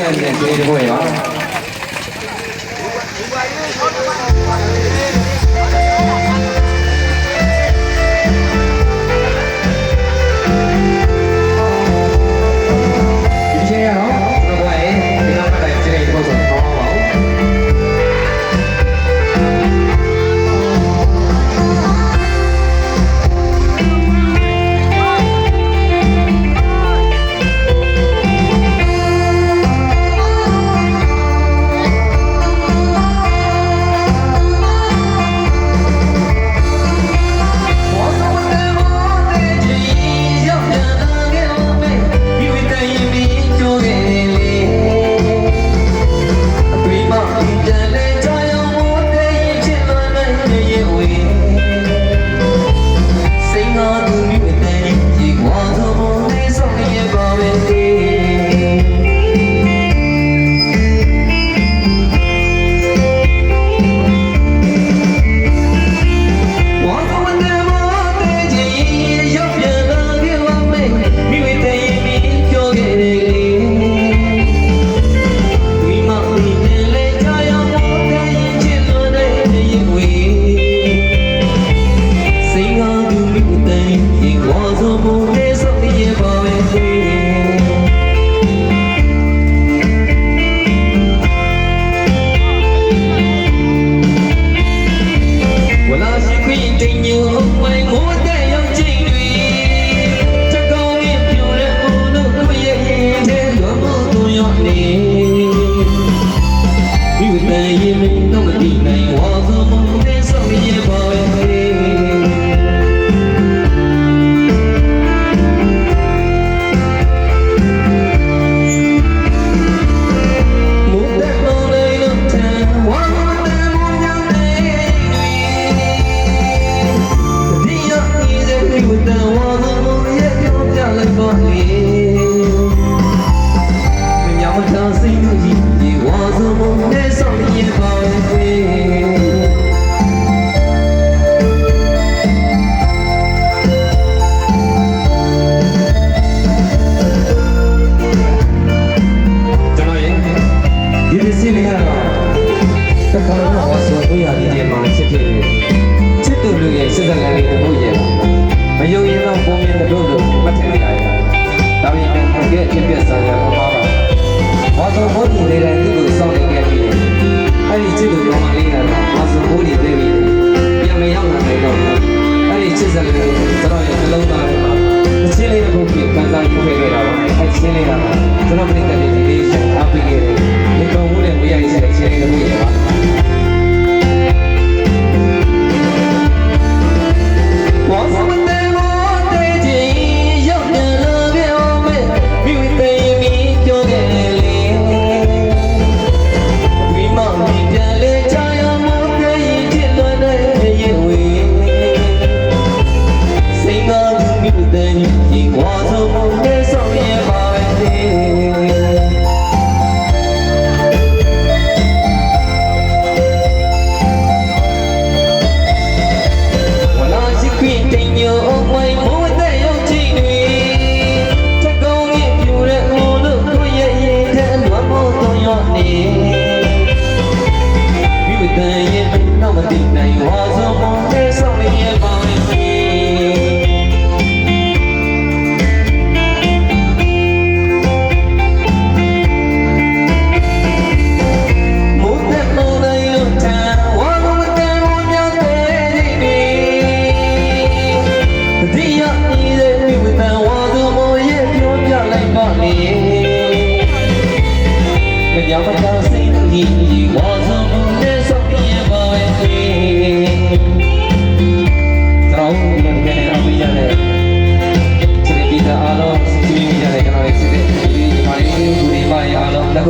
ねえ、ねえ、増。nhiều hôm စစ်စံလေးကိုလို့ရဲမယုံရင်တော့ပုံမြင်တို့တို့မှတ်ထည့်လိုက်တာ။ဒါပေမဲ့ကိုကဲအဖြစ်ပြဆာရမပါတော့။ဘာသာဘုဒ္ဓလေးတိုင်းသူ့ကိုစောင့်နေခဲ့ပြီးအဲ့ဒီချစ်သူရောမလေးကတော့ဘာသာဘုဒ္ဓလေးပြီးပြန်မရောက်လာနိုင်တော့ဘူး။အဲ့ဒီချစ်စံလေးကိုကျွန်တော်ရဲ့နှလုံးသားထဲမှာအချင်းလေးတစ်ခုပြန်ပန်းစားထုတ်ခဲ့တာပါ။အဲ့ချင်းလေးကကျွန်တော်ပြည့်တဲ့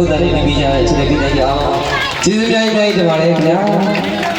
ခုတန်နေနေကြတဲ့အခြေအနေတွေအားလုံးကျေးဇူးများကြီးတင်ပါတယ်ခင်ဗျာ